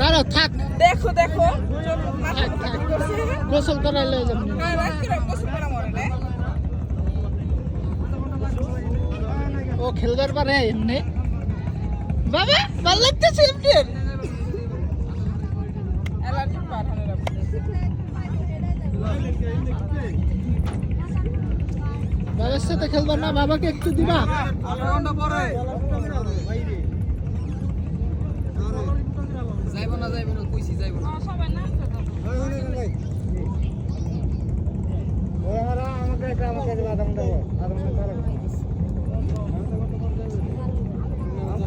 দাঁড়াও থাক। দেখো দেখো। গোসল করাইলে যাবেন ও খেলবার পারে এমনি। বাবা ভালো লাগতেছে এমনি? বাবার সাথে খেলবার না বাবাকে একটু দিবা? যাইব না যাইব না কইছি যাইব না।